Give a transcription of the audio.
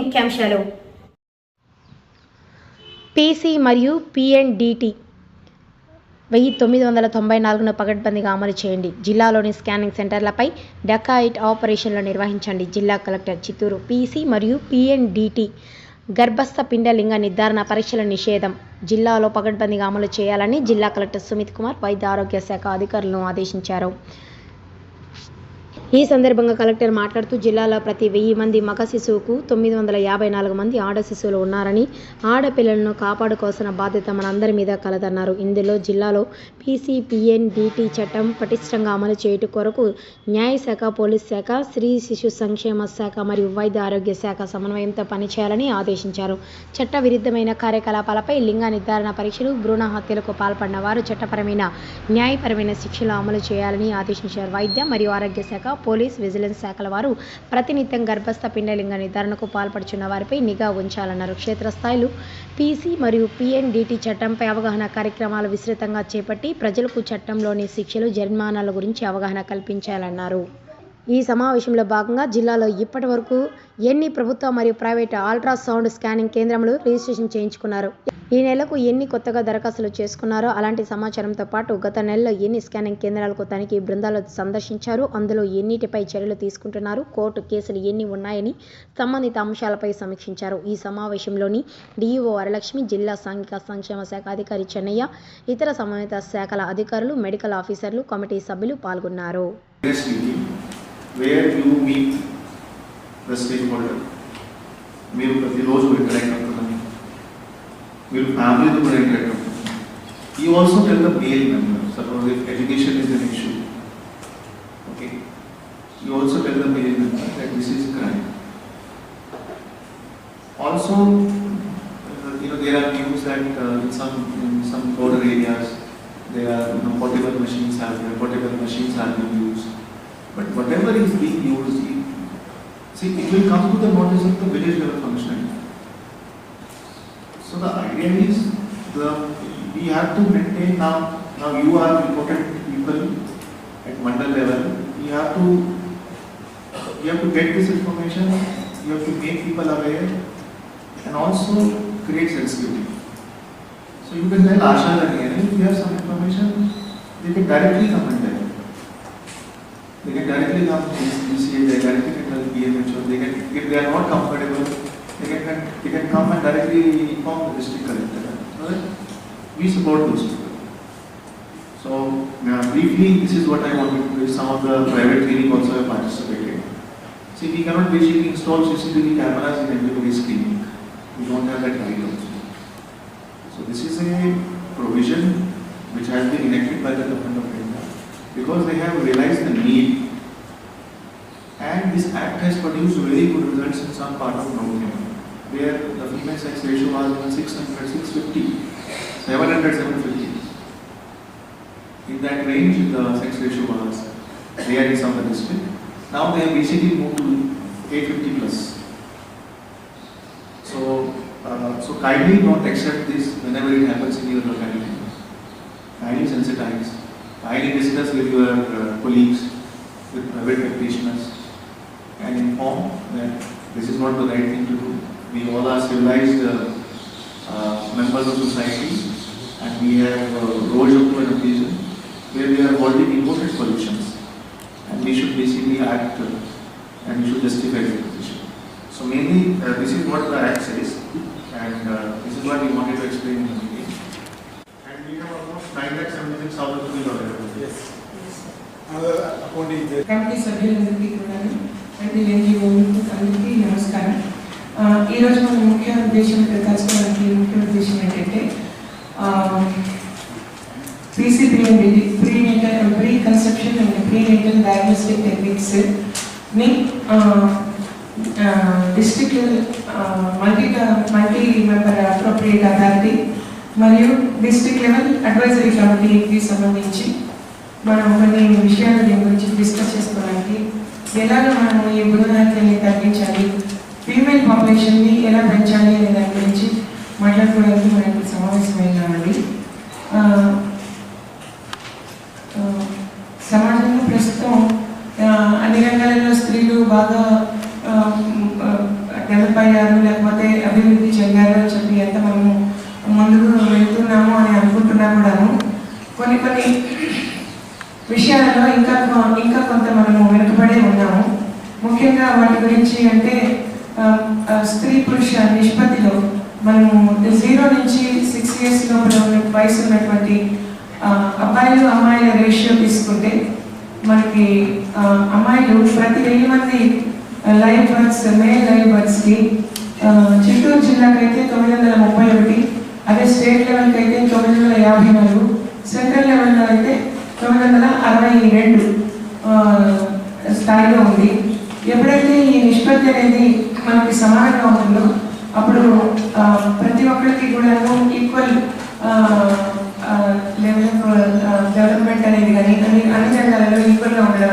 ముఖ్యాంశాలు. పీసీ మరియు పిఎన్డిటి వెయ్యి తొమ్మిది వందల తొంభై నాలుగును పగడ్బందీగా అమలు చేయండి. జిల్లాలోని స్కానింగ్ సెంటర్లపై డకాయిట్ ఆపరేషన్లు నిర్వహించండి. జిల్లా కలెక్టర్ చిత్తూరు పీసీ మరియు పిఎన్డిటి గర్భస్థ పిండలింగ నిర్ధారణ పరీక్షల నిషేధం. జిల్లాలో పగడ్బందీగా అమలు చేయాలని జిల్లా కలెక్టర్ సుమిత్ కుమార్ వైద్య ఆరోగ్య శాఖ అధికారులను ఆదేశించారు. ఈ సందర్భంగా కలెక్టర్ మాట్లాడుతూ జిల్లాలో ప్రతి వెయ్యి మంది మగ శిశువుకు తొమ్మిది వందల యాభై నాలుగు మంది ఆడ శిశువులు ఉన్నారని ఆడపిల్లలను కాపాడుకోవాల్సిన బాధ్యత మనందరి మీద కలదన్నారు. ఇందులో జిల్లాలో పీసీపీఎన్ డిటి చట్టం పటిష్టంగా అమలు చేయుట కొరకు న్యాయశాఖ పోలీస్ శాఖ స్త్రీ శిశు సంక్షేమ శాఖ మరియు వైద్య ఆరోగ్య శాఖ సమన్వయంతో పనిచేయాలని ఆదేశించారు. చట్ట విరుద్ధమైన కార్యకలాపాలపై లింగ నిర్ధారణ పరీక్షలు భ్రూణ హత్యలకు పాల్పడిన వారు చట్టపరమైన న్యాయపరమైన శిక్షలు అమలు చేయాలని ఆదేశించారు. వైద్య మరియు ఆరోగ్య శాఖ పోలీస్ విజిలెన్స్ శాఖల వారు ప్రతినిత్యం గర్భస్థ పిండలింగ నిర్ధారణకు పాల్పడుచున్న వారిపై నిఘా ఉంచాలన్నారు. క్షేత్రస్థాయిలో పీసీ మరియు పిఎన్డిటి చట్టంపై అవగాహన కార్యక్రమాలు విస్తృతంగా చేపట్టి ప్రజలకు చట్టంలోని శిక్షలు జరిమానాల గురించి అవగాహన కల్పించాలన్నారు. ఈ సమావేశంలో భాగంగా జిల్లాలో ఇప్పటి వరకు ఎన్ని ప్రభుత్వ మరియు ప్రైవేట్ అల్ట్రాసౌండ్ స్కానింగ్ కేంద్రములు రిజిస్ట్రేషన్ చేయించుకున్నారు? ఈ నెలకు ఎన్ని కొత్తగా దరఖాస్తులు చేసుకున్నారో అలాంటి సమాచారంతో పాటు గత నెలలో ఎన్ని స్కానింగ్ కేంద్రాలకు తనిఖీ బృందాలు సందర్శించారు? అందులో ఎన్నిటిపై చర్యలు తీసుకుంటున్నారు? కోర్టు కేసులు ఎన్ని ఉన్నాయని సంబంధిత అంశాలపై సమీక్షించారు. ఈ సమావేశంలోని డిఈఓ వరలక్ష్మి జిల్లా సాంఘిక సంక్షేమ శాఖ అధికారి చెన్నయ్య ఇతర సంబంధిత శాఖల అధికారులు మెడికల్ ఆఫీసర్లు కమిటీ సభ్యులు పాల్గొన్నారు. where you meet the stakeholder. మీరు ప్రతిరోజు ఇంటరాక్ట్ అవుతున్నాను మీరు ఫ్యామిలీతో కూడా ఇంటరాక్ట్ అవుతున్నారు you also tell the male member suppose if education is an issue okay you also tell the male member that this is crime also you know there are news that uh, in some in some border areas there are you know portable machines have been portable machines have been used but whatever is being used see it will come to the notice of the village level functionary so the idea is the we have to maintain now now you are important people at mandal level we have to you have to get this information you have to make people aware and also create sensitivity. So you can tell Asha that if you have some information, they can directly tell. They can directly come to DCA, they directly can tell BMHO, they can, if they are not comfortable, they can, they can come and directly inform the district collector. We support those people. So uh, briefly, this is what I wanted to do. Some of the private clinic also have participated. See, we cannot basically install CCTV cameras in everybody's clinic. We don't have that right also. So this is a provision which has been enacted by the government of India because they have realized the need. And this act has produced very good results in some part of North India, where the female sex ratio was 600, 650, 700, 750. In that range, the sex ratio was there in some of the district. Now they have basically moved to 850 plus. So, uh, so kindly don't accept this whenever it happens in your locality. Kindly sensitize. Kindly discuss with your uh, colleagues, with private practitioners, and inform that this is not the right thing to do. We all are civilized uh, uh, members of society, and we have uh, rose up to an where we are holding important solutions, and we should basically act uh, and we should justify the position. So mainly, uh, this is what the act says, and uh, this is what we wanted to explain in the meeting. And we have almost nine lakh seventy-six thousand committee సభ్యులందరికీ కూడా అంటే ఎన్జిఓలకు అందరికీ నమస్కారం. ఈరోజు మన ముఖ్య ఉద్దేశం ఇక్కడ కలుసుకోవడానికి ముఖ్య ఉద్దేశం ఏంటంటే PCPMD prenatal pre conception and prenatal diagnostic టెక్నిక్స్ని district multi multi member appropriate authority మరియు డిస్ట్రిక్ట్ లెవెల్ అడ్వైజరీ కమిటీకి సంబంధించి మనం కొన్ని విషయాల దీని గురించి డిస్కస్ చేసుకోవడానికి ఎలాగ మనం ఈ భ్రూణహత్యని తగ్గించాలి? ఫీమేల్ పాపులేషన్ని ఎలా పెంచాలి అనే దాని గురించి మాట్లాడుకోవడానికి మనకు సమావేశమైనామండి. సమాజంలో ప్రస్తుతం అన్ని రంగాలలో స్త్రీలు బాగా డెవలప్ అయ్యారు లేకపోతే వాటి గురించి అంటే స్త్రీ పురుష నిష్పత్తిలో మనము జీరో నుంచి సిక్స్ ఇయర్స్ లోపల వయసు ఉన్నటువంటి అబ్బాయిలు అమ్మాయిల రేషియో తీసుకుంటే మనకి అమ్మాయిలు ప్రతి వెయ్యి మంది లైవ్ బర్త్స్ మేల్ లైవ్ బర్డ్స్కి చిత్తూరు జిల్లాకైతే తొమ్మిది వందల ముప్పై ఒకటి అదే స్టేట్ లెవెల్కి అయితే తొమ్మిది వందల యాభై నాలుగు సెంట్రల్ లెవెల్లో అయితే తొమ్మిది వందల అరవై రెండు స్థాయిలో ఉంది. ఎప్పుడైతే ఈ నిష్పత్తి అనేది మనకి సమానంగా ఉంటుందో అప్పుడు ప్రతి ఒక్కరికి కూడా ఈక్వల్ లెవెల్ డెవలప్మెంట్ అనేది కానీ అన్ని అన్ని రంగాలలో ఈక్వల్గా ఉండడం